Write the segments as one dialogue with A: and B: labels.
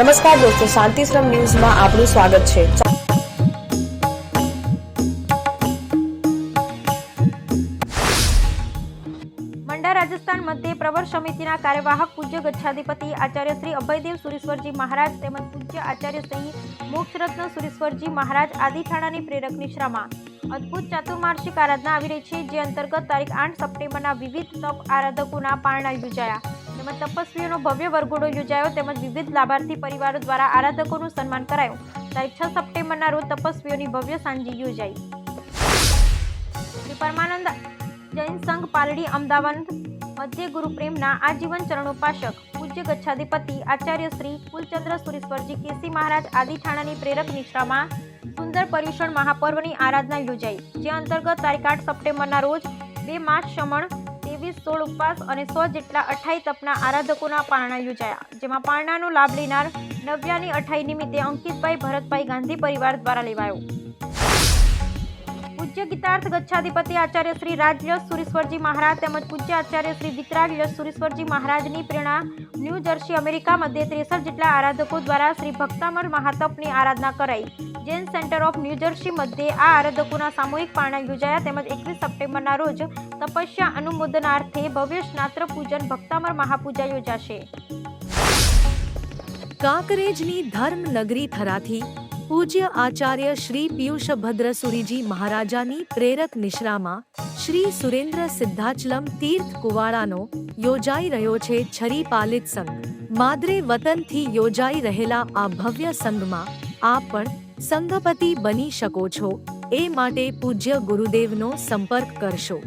A: નમસ્કાર દોસ્તો શાંતિશ્રમ ન્યૂઝમાં આપનું સ્વાગત છે.
B: મંડા રાજસ્થાન મધ્ય પ્રવર સમિતિના કાર્યવાહક પૂજ્ય ગચ્છાધિપતિ આચાર્ય શ્રી અભયદેવ સુરેશ્વરજી મહારાજ તેમજ પૂજ્ય આચાર્ય શ્રી મોક્ષરત્ન સુરેશ્વરજી મહારાજ આદિઠાણાની પ્રેરક નિશ્રામાં અદ્ભુત ચાતુર્માસિક આરાધના આવી રહી છે, જે અંતર્ગત તારીખ આઠ સપ્ટેમ્બરના વિવિધ તપ આરાધકોના પારણા યોજાયા. તેમજ તપસ્વીઓનો ભવ્ય વરઘોડો યોજાયો તેમજ વિવિધ લાભાર્થી પરિવારો દ્વારા આરાધકોનું સન્માન કરાયું. તારીખ છ સપ્ટેમ્બરના રોજ તપસ્વીઓની ભવ્ય સાંજી યોજાઈ. શ્રી પરમાનંદ જૈન સંઘ પાલડી અમદાવાદ મધ્ય ગુરુ પ્રેમના આજીવન ચરણોપાસક, પૂજ્ય ગચ્છાધિપતિ આચાર્ય શ્રી કુલચંદ્ર સુરેશ્વરજી કેસી મહારાજ આદિઠાણાની પ્રેરક નિશ્રામાં સુંદર પર્યુષણ મહાપર્વની આરાધના યોજાઈ. જે અંતર્ગત તારીખ આઠ સપ્ટેમ્બરના રોજ બે માસ શમણ ત્રેવીસ સોળ ઉપવાસ અને સો જેટલા અઠાઈ તપના આરાધકોના પારણા યોજાયા, જેમાં પારણાનો લાભ લેનાર નવ્યાની અઠાઈ નિમિત્તે અંકિતભાઈ, ભરતભાઈ ગાંધી પરિવાર દ્વારા લેવાયો. પૂજ્ય ગીતાર્થ ગચ્છાધિપતિ આચાર્ય શ્રી રાજયશ સુરેશ્વરજી મહારાજ તેમજ પૂજ્ય આચાર્ય શ્રી વિતરાગ યશ સુરેશ્વરજી મહારાજની પ્રેરણા ન્યૂ જર્સી, અમેરિકા મધ્યે ત્રેસઠ જેટલા આરાધકો દ્વારા શ્રી ભક્તામર મહાતપની આરાધના કરાઈ. Jain center of New Jersey મધ્યે આ આરાધકોના સામૂહિક પારણા યોજાયા તેમજ એકવીસ સપ્ટેમ્બરના રોજ તપસ્યા અનુમોદનાર્થે ભવ્ય સ્નાત્ર પૂજન ભક્તામર મહાપૂજા યોજાશે.
C: કાંકરેજની ધર્મનગરી થરાથી પૂજ્ય આચાર્ય શ્રી પિયુષભદ્ર સુરીજી મહારાજાની પ્રેરક નિશ્રામાં શ્રી સુરેન્દ્ર સિદ્ધાચલમ તીર્થ કુવાડાનો યોજાઈ રહ્યો છે છરી પાલિત સંઘ. માદરે વતનથી યોજાઈ રહેલા આ ભવ્ય સંઘમાં આપ પણ સંઘપતિ બની શકો છો. એ માટે પૂજ્ય ગુરુદેવનો સંપર્ક કરશો.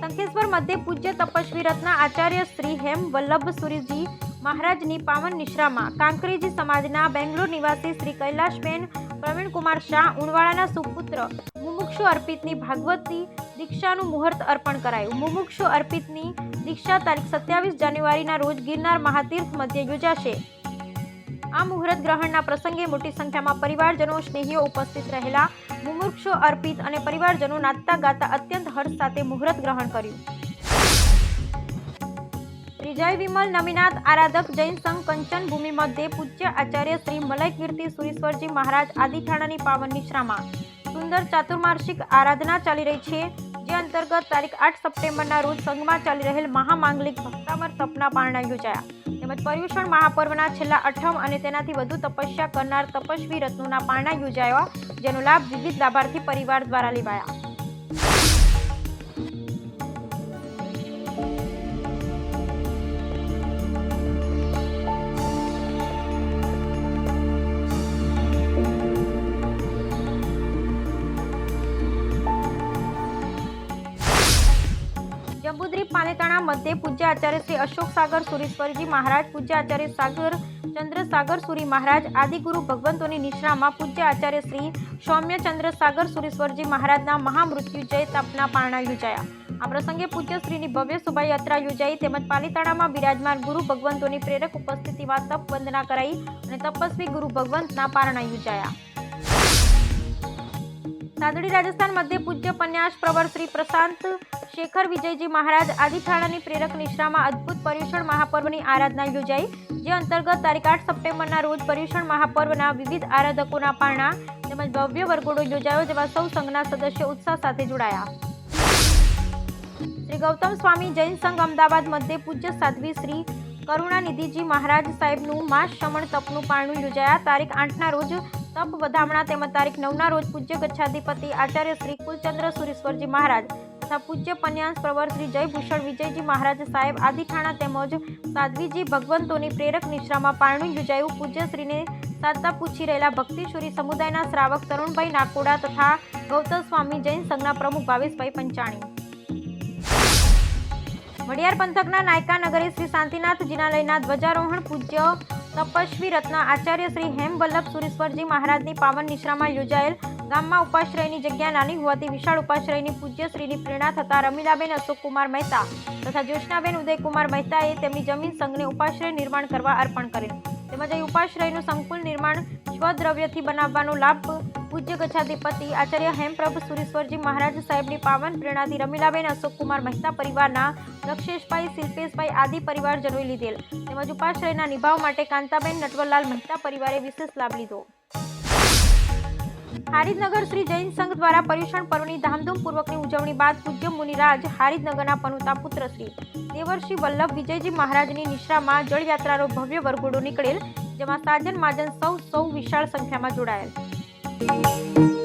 B: શંખેશ્વર મધ્ય પૂજ્ય તપસ્વી રત્ન આચાર્ય શ્રી હેમ વલ્લભ સુરીજી મહારાજની પાવન નિશ્રામાં કાંકરેજ સમાજના બેંગ્લોર નિવાસી શ્રી કૈલાશબેન પ્રવીણકુમાર શાહ ઉણવાળાના સુપુત્ર મુમુક્ષુ અર્પિતની ભાગવતી દીક્ષાનું મુહૂર્ત અર્પણ કરાયું. મુમુક્ષુ અર્પિતની દીક્ષા તારીખ સત્યાવીસ જાન્યુઆરીના રોજ ગિરનાર મહાતીર્થ મધ્યે યોજાશે. આ મુહૂર્ત ગ્રહણના પ્રસંગે મોટી સંખ્યામાં પરિવારજનો, સ્નેહીઓ ઉપસ્થિત રહેલા મુમુક્ષુ અર્પિત અને પરિવારજનો નાચતા ગાતા અત્યંત હર્ષ સાથે મુહૂર્ત ગ્રહણ કર્યું. શ્રી જય વિમલ, નમીનાથ, આરાધક, જૈન સંઘ, કંચન ભૂમિ મધ્યે પૂજ્ય આચાર્ય શ્રી મલય કીર્તિ સુરેશ્વરજી મહારાજ આદિઠાણાની પાવન નિશ્રામાં. સુંદર ચાતુર્માસિક આરાધના ચાલી રહી છે, જે અંતર્ગત તારીખ આઠ સપ્ટેમ્બરના રોજ સંઘમાં ચાલી રહેલ મહામાંગલિક ભક્તામર તપના પારણા યોજાયા. તેમજ પર્યુષણ મહાપર્વના છેલ્લા અઠમ અને તેનાથી વધુ તપસ્યા કરનાર તપસ્વી રત્નોના પારણા યોજાયા, જેનો લાભ વિવિધ લાભાર્થી પરિવાર દ્વારા લેવાયા. પાલેતાણા મધ્યે પૂજ્ય આચાર્ય શ્રી અશોક સાગર સુરેશ્વરજી મહારાજ, પૂજ્ય આચાર્ય સાગર ચંદ્ર સાગર સુરી મહારાજ, આદિગુરુ ભગવંતોની નિશ્રામાં પૂજ્ય આચાર્ય શ્રી સૌમ્ય ચંદ્ર સાગર સુરેશ્વરજી મહારાજના મહામૃત્યુજય તપના પારણા યોજાયા. આ પ્રસંગે પૂજ્ય શ્રીની ભવ્ય શોભાયાત્રા યોજાઈ તેમજ પાલીતાણામાં બિરાજમાન ગુરુ ભગવંતોની પ્રેરક ઉપસ્થિતિમાં તપ વંદના કરાઈ અને તપસ્વી ગુરુ ભગવંતના પારણા યોજાયા. સાદડી રાજસ્થાન મધ્ય પૂજ્ય પન્યાસ પ્રવર શ્રી પ્રશાંત શેખર વિજયજી મહારાજ આદિઠાણાની પ્રેરક નિશ્રામાં અદ્ભુત પર્યુષણ મહાપર્વની આરાધના યોજાઈ, જે અંતર્ગત તારીખ આઠ સપ્ટેમ્બરના રોજ પર્યુષણ મહાપર્વના વિવિધ આરાધકોના પારણા તેમજ ભવ્ય વરઘોડો યોજાયો, જેમાં સૌ સંઘના સદસ્યો ઉત્સાહ સાથે જોડાયા. શ્રી ગૌતમ સ્વામી જૈન સંઘ અમદાવાદ મધ્ય પૂજ્ય સાધ્વી શ્રી કરુણાનિધિજી મહારાજ સાહેબનું માસ શ્રમણ તપનું પારણું યોજાયા. તારીખ આઠના રોજ તપ વધામણા તેમજ તારીખ નવના રોજ પૂજ્ય ગચ્છાધિપતિ આચાર્ય શ્રી કુલચંદ્ર સુરેશ્વરજી મહારાજ તથા પૂજ્ય પન્યાસ પ્રવર શ્રી જયભૂષણ વિજયજી મહારાજ સાહેબ આદિઠાણા તેમજ સાધ્વીજી ભગવંતોની પ્રેરક નિશ્રામાં પારણું યોજાયું. પૂજ્ય શ્રીને સાદતા પૂછી રહેલા ભક્તિશુરી સમુદાયના શ્રાવક તરુણભાઈ નાકોડા તથા ગૌતમ સ્વામી જૈન સંઘના પ્રમુખ ભાવેશભાઈ પંચાણી. વડિયાર પંથકના નાયકા નગરે શ્રી શાંતિનાથ જિનાલયના ધ્વજારોહણ પૂજ્ય તપસ્વી રત્ન આચાર્ય શ્રી હેમ વલ્લભ સુરેશ્વરજી મહારાજની પાવન નિશ્રામાં યોજાયેલ ગામમાં ઉપાશ્રયની જગ્યા નાની હોવાથી વિશાળ ઉપાશ્રયની પૂજ્ય શ્રીની પ્રેરણા થતાં રમીલાબેન અશોકકુમાર મહેતા તથા જ્યોત્સનાબેન ઉદયકુમાર મહેતાએ તેમની જમીન સંઘને ઉપાશ્રય નિર્માણ કરવા અર્પણ કરેલ. તેમજ ઉપાશ્રયનું સંકુલ નિર્માણ સ્વદ્રવ્યથી બનાવવાનો લાભ પૂજ્ય ગચ્છાધિપતિ આચાર્ય હેમપ્રભ સુરેશ્વરજી મહારાજ સાહેબની પાવન પ્રેરણાથી રમીલાબેન અશોકકુમાર મહેતા પરિવારના દક્ષેશભાઈ શિલ્પેશભાઈ આદિ પરિવારજનોએ લીધેલ. તેમજ ઉપાશ્રયના નિભાવ માટે કાંતાબેન નટવરલાલ મહેતા પરિવારે વિશેષ લાભ લીધો. હારીજનગર શ્રી જૈન સંઘ દ્વારા પર્યુષણ પર્વની ધામધૂમપૂર્વકની ઉજવણી બાદ પૂજ્ય મુનિરાજ હારીજનગરના પનુતા પુત્ર શ્રી દેવર્ષિ વલ્લભ વિજયજી મહારાજની નિશ્રામાં જળયાત્રાનો ભવ્ય વરઘોડો નીકળેલ, જેમાં સાજન, માજન સૌ સૌ વિશાળ સંખ્યામાં જોડાયેલ. Thank you.